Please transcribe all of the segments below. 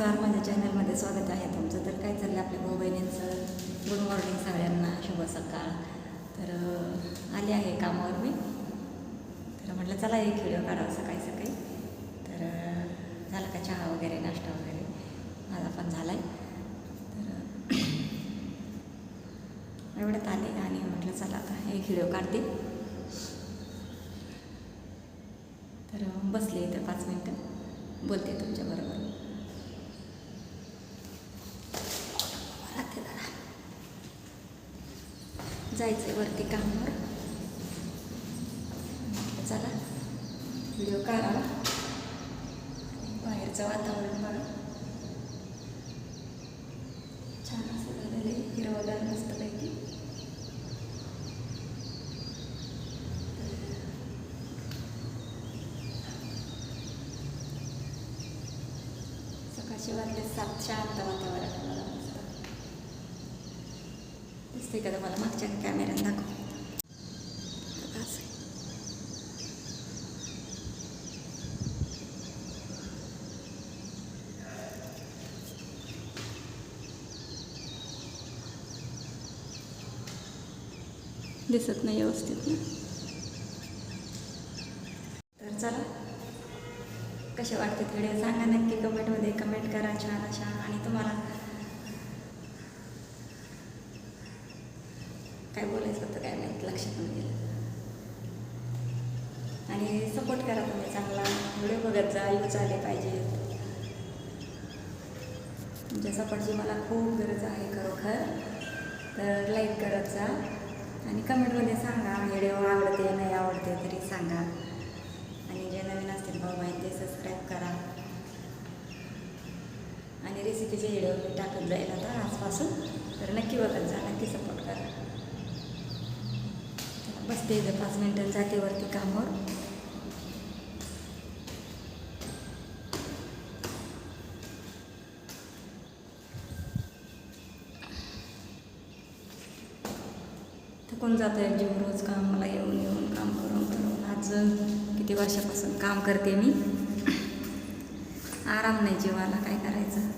नमस्कार माझ्या चॅनलमध्ये स्वागत आहे तुमचं. तर काय चाललं आपल्या भाऊ बहिणींचं गुड मॉर्निंग सगळ्यांना शुभ सकाळ. तर आले आहे कामावर मी. तर म्हटलं चला एक व्हिडिओ काढावा सकाळी सकाळी. तर झाला का चहा वगैरे नाश्ता वगैरे? माझा पण झाला आहे तर एवढ्यात आले आणि म्हटलं चला आता एक व्हिडिओ काढते. तर बसले इथं पाच मिनटं. बोलते तुमच्याबरोबर राहते जरा जायचं वरती कामावर. चला व्हिडिओ काढावा. बाहेरचं वातावरण बघा. छान असं झालेलं आहे हिरवगार मस्तपैकी. सकाळचे वाजले सात आता वातावरण. दिसते का तुम्हाला? मागच्या कॅमेऱ्यात दाखव. दिसत नाही व्यवस्थित ना? तर चला. कसे वाटते व्हिडिओ सांगा नक्की कमेंटमध्ये. कमेंट करा छान अशा आणि तुम्हाला काय बोलायचं होतं काय माहीत लक्षात नाही गेलं. आणि सपोर्ट करा तुम्ही चांगला. व्हिडिओ बघत जा यूज आले पाहिजेत तुमच्या सपोर्टची मला खूप गरज आहे खरोखर. तर लाईक करत जा. आणि कमेंटमध्ये सांगा व्हिडिओ आवडते नाही आवडते तरी सांगा. आणि जे नवीन असतील भाऊ माहिती ते सबस्क्राईब करा. आणि रेसिपीचे व्हिडिओ मी टाकत जाईल आता आजपासून. तर नक्की बघत जा नक्की सपोर्ट करा. बसते इथे पाच मिनटं जाते वरती कामावर थकून जातं आहे जीव रोज कामाला येऊन येऊन काम करून करून. आज किती वर्षापासून काम करते मी. आराम नाही जीवाला काय करायचं?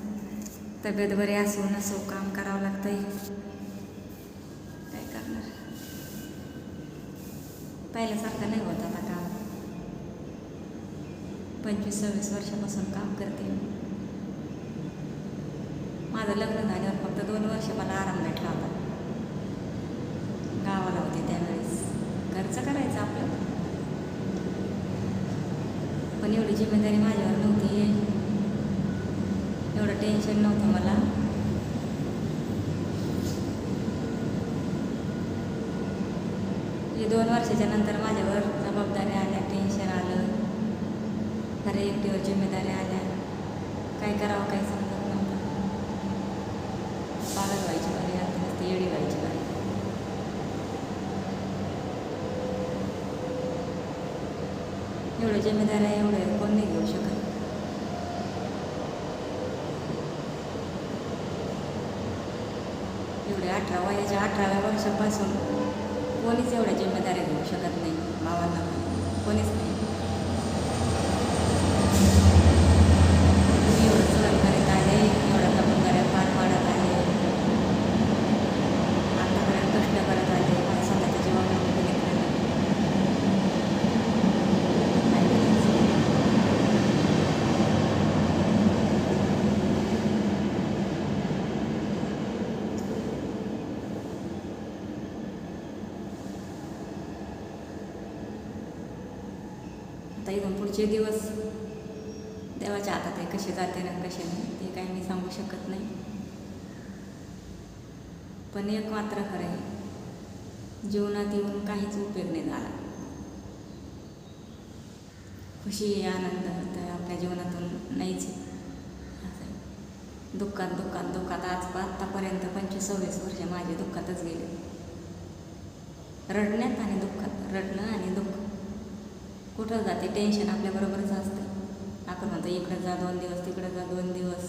तब्येत बरी असो नसो काम करावं लागतंय. काय करणार? पहिल्यासारखं नाही होत आता काम. पंचवीस सव्वीस वर्षापासून काम करते माझं लग्न झाल्यावर फक्त दोन वर्ष मला आराम भेटला होता. गावाला होते त्यावेळेस. घरचं करायचं आपलं. पण एवढी जिम्मेदारी माझ्यावर नव्हती. एवढं टेन्शन नव्हतं मला. की दोन वर्षाच्या नंतर माझ्यावर जबाबदाऱ्या आल्या टेन्शन आलं. अरे एकटीवर जिम्मेदाऱ्या आल्या. काय करावं काही समजत नव्हतं. पागल व्हायची बारी आता नसते येडी व्हायची बारी. एवढं जिम्मेदार आहे एवढं कोण नाही घेऊ शकत. एवढे अठरा वयाच्या अठराव्या वर्षापासून कोणीच एवढ्या जिम्मेदाऱ्या घेऊ शकत नाही भावांना पण. कोणीच नाही तुम्ही एवढं सहन करीत आले एवढ्या जबाबदाऱ्या पार पाडत आले आतापर्यंत कष्ट करत आले मला स्वतःच्या जीवावर बघितलं नाही काय करायचं? आता इथून पुढचे दिवस. देवाच्या हातात आहे कसे जाते ना कसे नाही ते काही मी सांगू शकत नाही. पण एक मात्र खरं आहे जीवनात येऊन काहीच उपयोग नाही झाला. खुशी आनंद तर आपल्या जीवनातून नाहीच असं दुःखात दुःखात दुःखात आज आत्तापर्यंत पंचवीस सव्वीस वर्ष माझे दुःखातच गेले. रडण्यात आणि दुःखात रडणं आणि दुःख. कुठं जाते? टेन्शन आपल्याबरोबरच असतं. आपण म्हणतो इकडं जा दोन दिवस तिकडं जा दोन दिवस.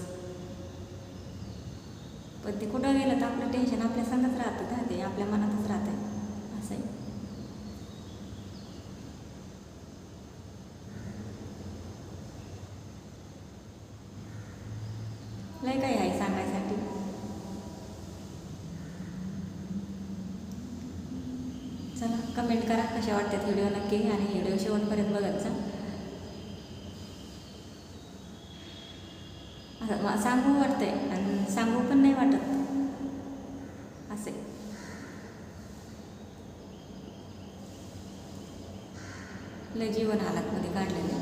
पण ते कुठं गेलं तर आपलं टेन्शन आपल्या संगत राहतं ना ते आपल्या मनातच राहतं असं आहे लय काही आहे चला कमेंट करा कशा वाटतात व्हिडिओ नक्की आणि व्हिडिओ शेवटपर्यंत बघत जा. असं सांगू वाटतंय आणि सांगू पण नाही वाटत. असे. लय जीवन हालातमध्ये काढलेले.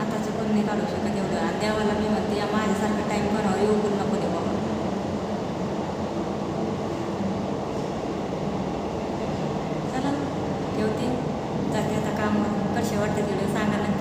आताचं पण नाही काढू शकत एवढं. आणि देवाला मग कसे वाटते तेवढे सांगा